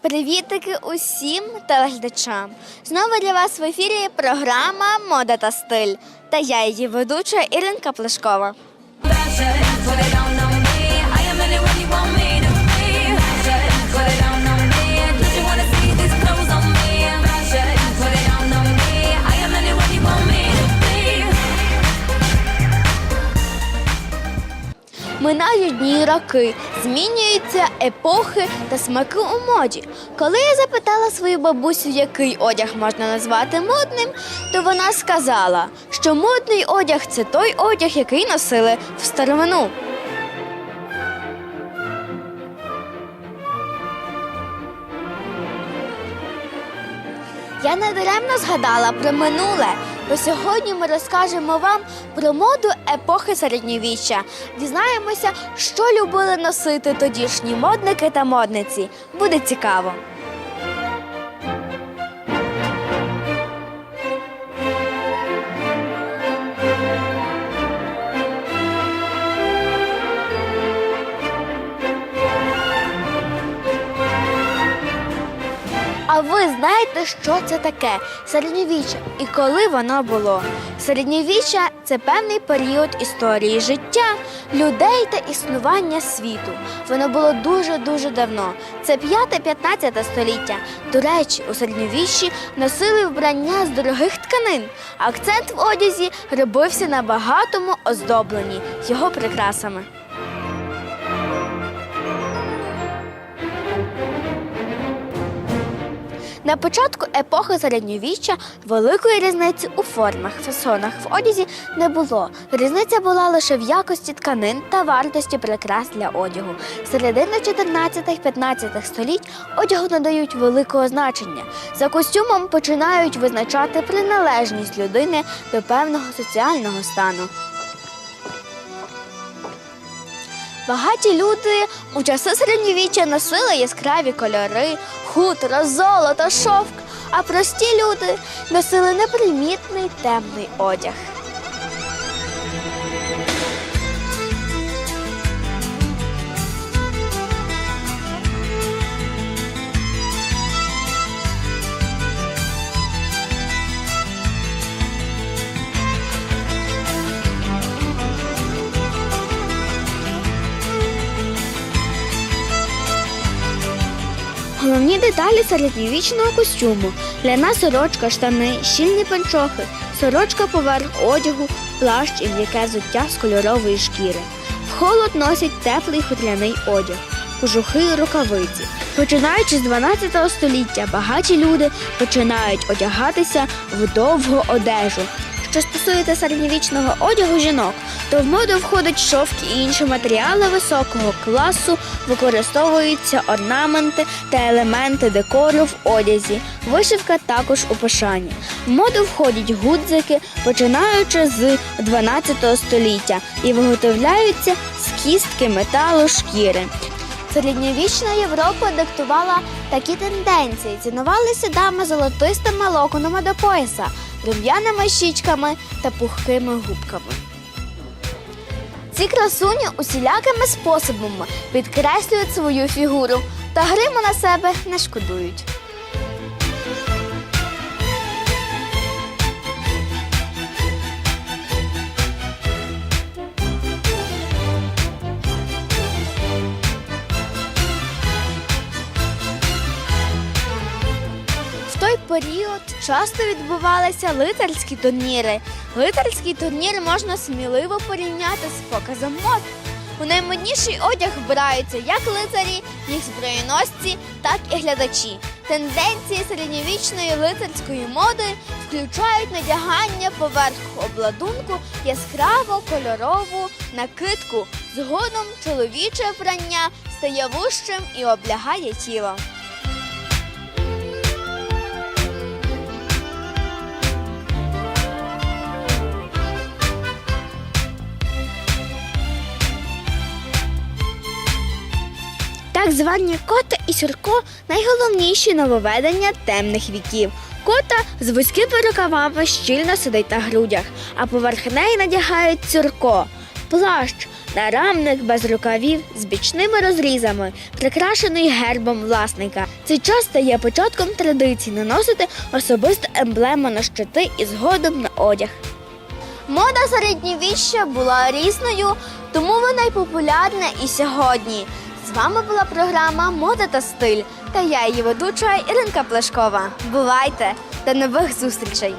Привітики усім телеглядачам! Знову для вас в ефірі програма Мода та стиль. Та я її ведуча Іринка Плешкова. Минають дні й роки, змінюються епохи та смаки у моді. Коли я запитала свою бабусю, який одяг можна назвати модним, то вона сказала, що модний одяг це той одяг, який носили в старовину. Я надаремно згадала про минуле, бо сьогодні ми розкажемо вам про моду епохи середньовіччя. Дізнаємося, що любили носити тодішні модники та модниці. Буде цікаво. Знаєте, що це таке середньовіччя і коли воно було? Середньовіччя це певний період історії життя, людей та існування світу. Воно було дуже дуже давно. Це 5-15 століття. До речі, у середньовіччі носили вбрання з дорогих тканин. Акцент в одязі робився на багатому оздобленні його прикрасами. На початку епохи середньовіччя великої різниці у формах, фасонах в одязі не було. Різниця була лише в якості тканин та вартості прикрас для одягу. Середини 14-15 століть одягу надають великого значення. За костюмом починають визначати приналежність людини до певного соціального стану. Багаті люди у часи середньовіччя носили яскраві кольори, хутро, золото, шовк, а прості люди носили непримітний темний одяг. Головні деталі середньовічного костюму ляна сорочка, штани, щільні панчохи, сорочка поверх одягу, плащ і м'яке взуття з кольорової шкіри. В холод носять теплий хутряний одяг, кожухи рукавиці. Починаючи з 12 століття, багаті люди починають одягатися в довгу одежу. Що стосується середньовічного одягу жінок, то в моду входить шовк і інші матеріали високого класу, використовуються орнаменти та елементи декору в одязі. Вишивка також у пошані. В моду входять гудзики, починаючи з 12 століття, і виготовляються з кістки металу шкіри. Середньовічна Європа диктувала такі тенденції. Цінувалися дами золотистими локонами до пояса, рум'яними щічками та пухкими губками. Ці красуні усілякими способами підкреслюють свою фігуру та гриму на себе не шкодують. Період часто відбувалися лицарські турніри. Лицарський турнір можна сміливо порівняти з показом мод. У наймодніший одяг вбираються як лицарі, їх зброєносці, так і глядачі. Тенденції середньовічної лицарської моди включають надягання поверх обладунку яскраво кольорову накидку. Згодом чоловіче вбрання стає вужчим і облягає тіло. Так звані кота і сюрко найголовніші нововведення темних віків. Кота з вузькими рукавами щільно сидить на грудях, а поверх неї надягають цюрко плащ, Нарамник без рукавів з бічними розрізами, прикрашений гербом власника. Цей час стає початком традиції наносити особисту емблему на щити і згодом на одяг. Мода середньовіччя була різною, тому вона й популярна і сьогодні. З вами була програма Мода та стиль та я її ведуча Іринка Плешкова. Бувайте! До нових зустрічей!